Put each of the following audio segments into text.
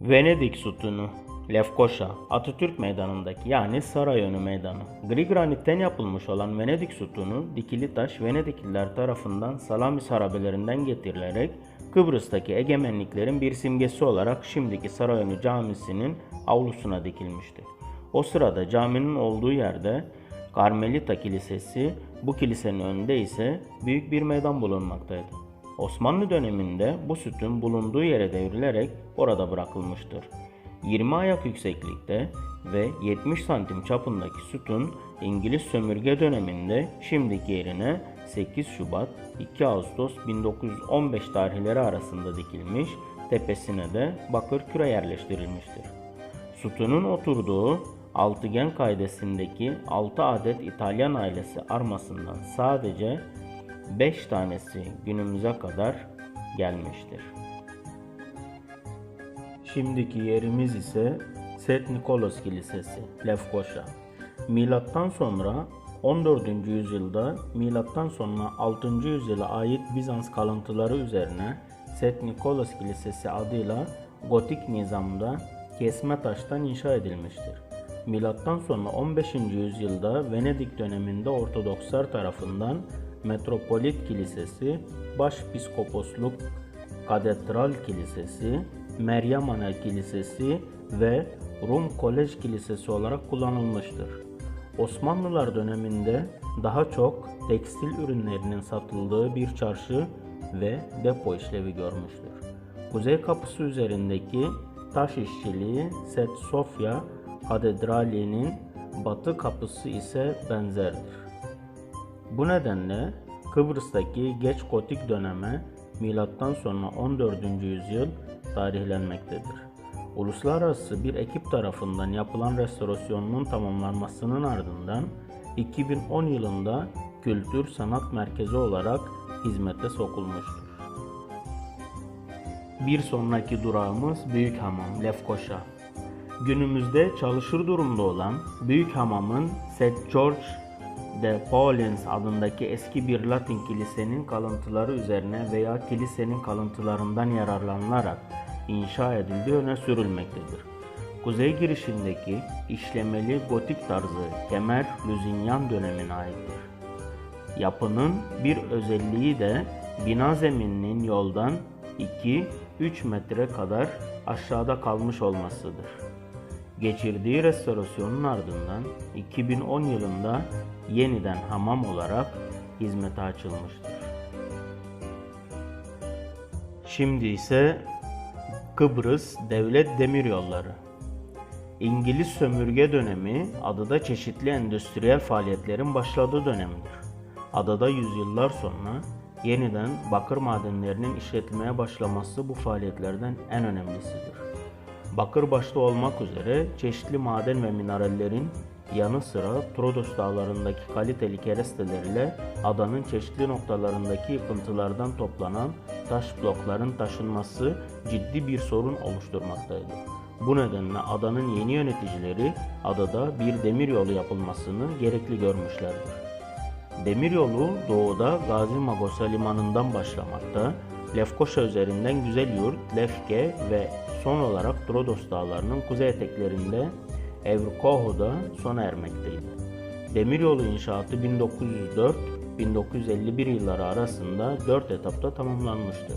Venedik sütunu Lefkoşa, Atatürk Meydanı'ndaki yani Sarayönü Meydanı. Gri granitten yapılmış olan Venedik sütunu dikili taş Venedikliler tarafından Salamis harabelerinden getirilerek Kıbrıs'taki egemenliklerin bir simgesi olarak şimdiki Sarayönü Camisi'nin avlusuna dikilmiştir. O sırada caminin olduğu yerde Karmelita Kilisesi, bu kilisenin önünde ise büyük bir meydan bulunmaktaydı. Osmanlı döneminde bu sütun bulunduğu yere devrilerek orada bırakılmıştır. 20 ayak yükseklikte ve 70 santim çapındaki sütun İngiliz sömürge döneminde şimdiki yerine 8 Şubat 2 Ağustos 1915 tarihleri arasında dikilmiş, tepesine de bakır küre yerleştirilmiştir. Sütunun oturduğu altıgen kaidesindeki 6 adet İtalyan ailesi armasından sadece 5 tanesi günümüze kadar gelmiştir. Şimdiki yerimiz ise St. Nikolos Kilisesi, Lefkoşa. Milattan sonra 14. yüzyılda milattan sonra 6. yüzyıla ait Bizans kalıntıları üzerine St. Nikolos Kilisesi adıyla gotik nizamda kesme taştan inşa edilmiştir. Milattan sonra 15. yüzyılda Venedik döneminde Ortodokslar tarafından Metropolit Kilisesi, Başpiskoposluk Katedral Kilisesi, Meryem Ana Kilisesi ve Rum Kolej Kilisesi olarak kullanılmıştır. Osmanlılar döneminde daha çok tekstil ürünlerinin satıldığı bir çarşı ve depo işlevi görmüştür. Kuzey kapısı üzerindeki taş işçiliği Set Sofya Katedrali'nin batı kapısı ise benzerdir. Bu nedenle Kıbrıs'taki geç gotik döneme milattan sonra 14. yüzyıl tarihlenmektedir. Uluslararası bir ekip tarafından yapılan restorasyonun tamamlanmasının ardından 2010 yılında Kültür Sanat Merkezi olarak hizmete sokulmuştur. Bir sonraki durağımız Büyük Hamam, Lefkoşa. Günümüzde çalışır durumda olan Büyük Hamam'ın St. George de Paulins adındaki eski bir Latin kilisenin kalıntıları üzerine veya kilisenin kalıntılarından yararlanılarak inşa edildiği öne sürülmektedir. Kuzey girişindeki işlemeli gotik tarzı kemer Lüzinyan dönemine aittir. Yapının bir özelliği de bina zemininin yoldan 2-3 metre kadar aşağıda kalmış olmasıdır. Geçirdiği restorasyonun ardından 2010 yılında yeniden hamam olarak hizmete açılmıştır. Şimdi ise Kıbrıs Devlet Demiryolları İngiliz sömürge dönemi adada çeşitli endüstriyel faaliyetlerin başladığı dönemdir. Adada yüzyıllar sonra yeniden bakır madenlerinin işletilmeye başlaması bu faaliyetlerden en önemlisidir. Bakır başta olmak üzere çeşitli maden ve minerallerin yanı sıra Trodos dağlarındaki kaliteli keresteleriyle adanın çeşitli noktalarındaki yıkıntılardan toplanan taş blokların taşınması ciddi bir sorun oluşturmaktaydı. Bu nedenle adanın yeni yöneticileri adada bir demiryolu yapılmasını gerekli görmüşlerdir. Demiryolu doğuda Gazi Magosa limanından başlamakta, Lefkoşa üzerinden Güzelyurt, Lefke ve son olarak Trodos dağlarının kuzey eteklerinde Evrukoho'da sona ermekteydi. Demiryolu inşaatı 1904-1951 yılları arasında 4 etapta tamamlanmıştır.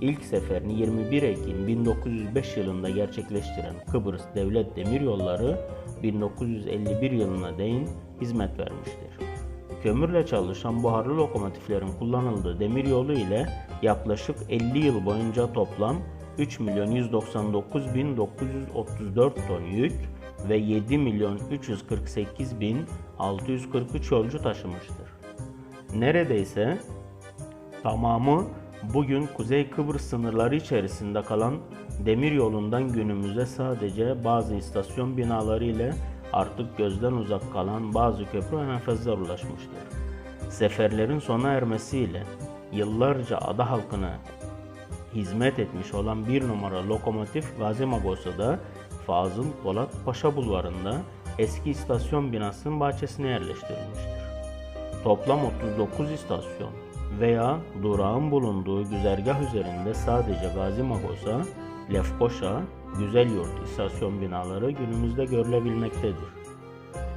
İlk seferini 21 Ekim 1905 yılında gerçekleştiren Kıbrıs Devlet Demiryolları 1951 yılına değin hizmet vermiştir. Kömürle çalışan buharlı lokomotiflerin kullanıldığı demiryolu ile yaklaşık 50 yıl boyunca toplam 3 milyon 199 bin 934 ton yük ve 7 milyon 348 bin 643 yolcu taşımıştır. Neredeyse tamamı bugün Kuzey Kıbrıs sınırları içerisinde kalan demir yolundan günümüze sadece bazı istasyon binaları ile artık gözden uzak kalan bazı köprü ve nefesler ulaşmıştır. Seferlerin sona ermesiyle yıllarca ada halkına hizmet etmiş olan bir numara lokomotif Gazi Magosa'da Fazıl Polat Paşa Bulvarı'nda eski istasyon binasının bahçesine yerleştirilmiştir. Toplam 39 istasyon veya durağın bulunduğu güzergah üzerinde sadece Gazi Magosa Lefkoşa, Güzelyurt istasyon binaları günümüzde görülebilmektedir.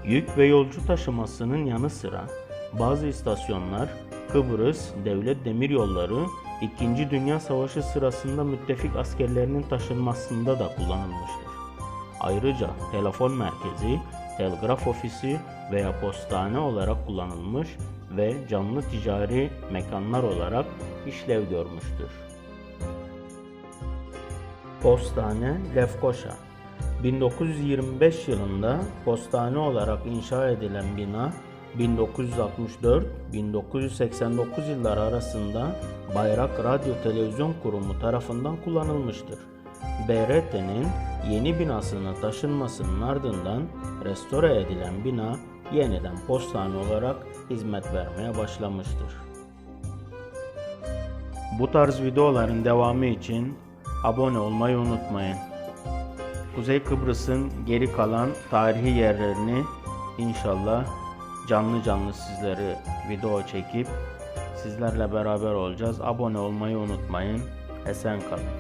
Yük ve yolcu taşımasının yanı sıra bazı istasyonlar Kıbrıs Devlet Demiryolları 2. Dünya Savaşı sırasında müttefik askerlerinin taşınmasında da kullanılmıştır. Ayrıca telefon merkezi, telgraf ofisi veya postane olarak kullanılmış ve canlı ticari mekanlar olarak işlev görmüştür. Postane Lefkoşa 1925 yılında postane olarak inşa edilen bina 1964-1989 yılları arasında Bayrak Radyo Televizyon Kurumu tarafından kullanılmıştır. BRT'nin yeni binasına taşınmasının ardından restore edilen bina yeniden postane olarak hizmet vermeye başlamıştır. Bu tarz videoların devamı için abone olmayı unutmayın. Kuzey Kıbrıs'ın geri kalan tarihi yerlerini inşallah canlı canlı sizleri video çekip sizlerle beraber olacağız. Abone olmayı unutmayın. Esen kalın.